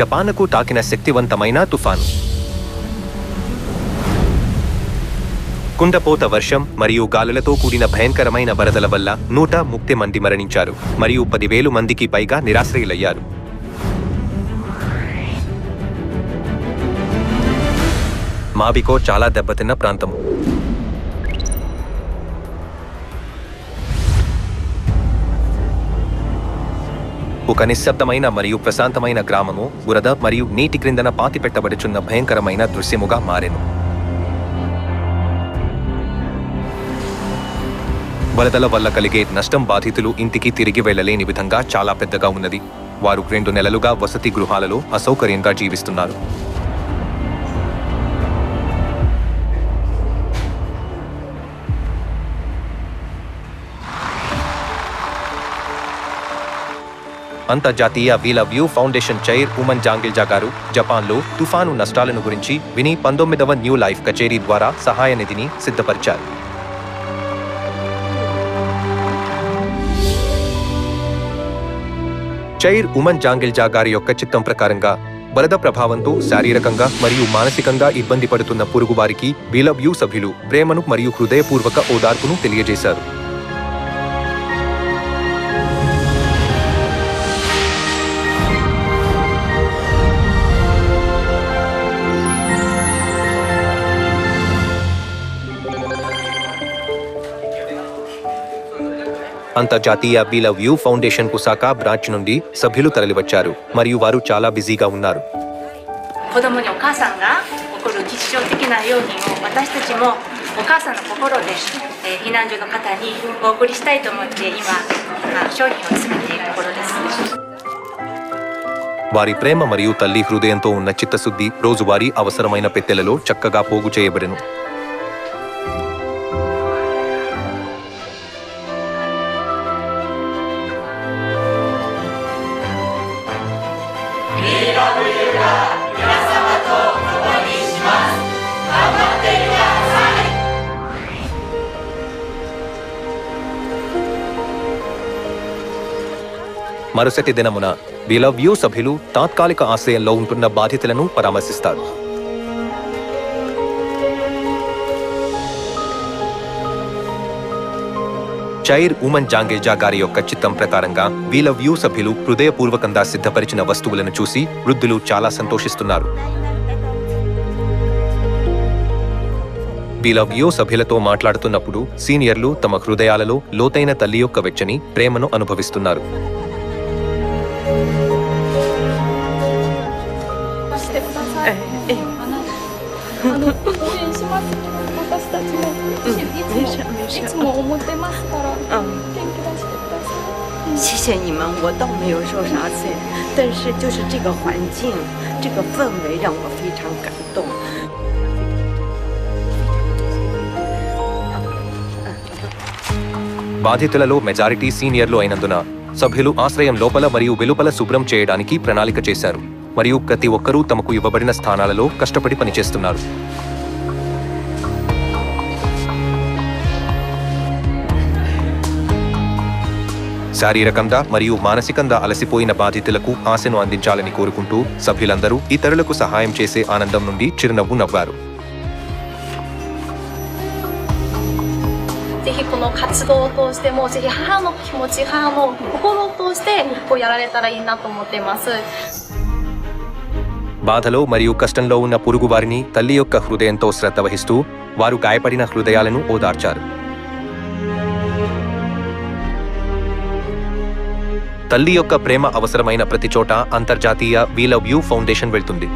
జపాన్కు తాకిన శక్తివంతమైన తుఫాను. కుండపోత వర్షం మరియు గాలులతో కూడిన భయంకరమైన వరదల వల్ల నూట ముప్పై మంది మరణించారు మరియు పదివేలు మందికి పైగా నిరాశ్రయులయ్యారు. మాబికో చాలా దెబ్బతిన్న ప్రాంతము. ఒక నిశ్శబ్దమైన మరియు ప్రశాంతమైన గ్రామము బురద మరియు నీటి క్రిందన పాతిపెట్టబడుచున్న భయంకరమైన దృశ్యముగా మారెను. వరదల వల్ల కలిగే నష్టం బాధితులు ఇంటికి తిరిగి వెళ్ళలేని విధంగా చాలా పెద్దగా ఉన్నది. వారు రెండు నెలలుగా వసతి గృహాలలో అసౌకర్యంగా జీవిస్తున్నారు. అంతర్జాతీయ we love you foundation chairwoman Zahng Gil jah గారు జపాన్లో తుఫాను నష్టాలను గురించి విని పంతొమ్మిదవ న్యూ లైఫ్ కచేరీ ద్వారా సహాయ నిధిని సిద్ధపరిచారు. చైర్ ఉమన్ జాంగిల్జా గారి యొక్క చిత్తం ప్రకారంగా వరద ప్రభావంతో శారీరకంగా మరియు మానసికంగా ఇబ్బంది పడుతున్న పొరుగువారికి వీలవ్యూ సభ్యులు ప్రేమను మరియు హృదయపూర్వక ఓదార్పును తెలియజేశారు. అంతర్జాతీయ బీల వ్యూ ఫౌండేషన్ పుసాకా బ్రాంచ్ నుండి సభ్యులు తరలివచ్చారు మరియు వారు చాలా బిజీగా ఉన్నారు 子供にお母さんが起こる日常的な用品を私たちもお母さんの心で、えー避難所の方にお送りしたいと思って今あ商品を詰めているところです వారి ప్రేమ మరియు తల్లి హృదయంతో ఉన్న చిత్తశుద్ధి రోజువారీ అవసరమైన పెట్టెలలో చక్కగా పోగు చేయబడెను మరుసటి దినమున బిలవ్యూ సభ్యులు తాత్కాలిక ఆశ్రయంలో ఉంటున్న బాధితులను పరామర్శిస్తారు. చైర్ ఉమన్ జాంగేజా గారి యొక్క చిత్తం ప్రకారంగా వీల వ్యూ సభ్యులు హృదయపూర్వకంగా సిద్ధపరిచిన వస్తువులను చూసి వృద్ధులు చాలా సంతోషిస్తున్నారు. వీల వ్యూ సభ్యులతో మాట్లాడుతున్నప్పుడు సీనియర్లు తమ హృదయాలలో లోతైన తల్లి యొక్క వెచ్చని ప్రేమను అనుభవిస్తున్నారు. ます。私たちもいつもいつも思ってますから元気出してください。谢谢你们，我倒没有受啥罪，但是就是这个环境，这个氛围让我非常感动。 బాధితులలో మెజారిటీ సీనియర్లు అయినందున సభ్యులు ఆశ్రయం లోపల మరియు వెలుపల శుభ్రం చేయడానికి ప్రణాళిక చేశారు మరియు ప్రతి ఒక్కరూ తమకు ఇవ్వబడిన స్థానాలలో కష్టపడి పనిచేస్తున్నారు శారీరకంగా మరియు మానసికంగా అలసిపోయిన బాధితులకు ఆశను అందించాలని కోరుకుంటూ సభ్యులందరూ ఇతరులకు సహాయం చేసే ఆనందం నుండి చిరునవ్వు నవ్వారు. బాధలో మరియు కష్టంలో ఉన్న పొరుగువారిని తల్లి యొక్క హృదయంతో శ్రద్ధ వహిస్తూ వారు గాయపడిన హృదయాలను ఓదార్చారు. తల్లి యొక్క ప్రేమ అవసరమైన ప్రతి చోట అంతర్జాతీయ వీల వ్యూ ఫౌండేషన్ వెళ్తుంది.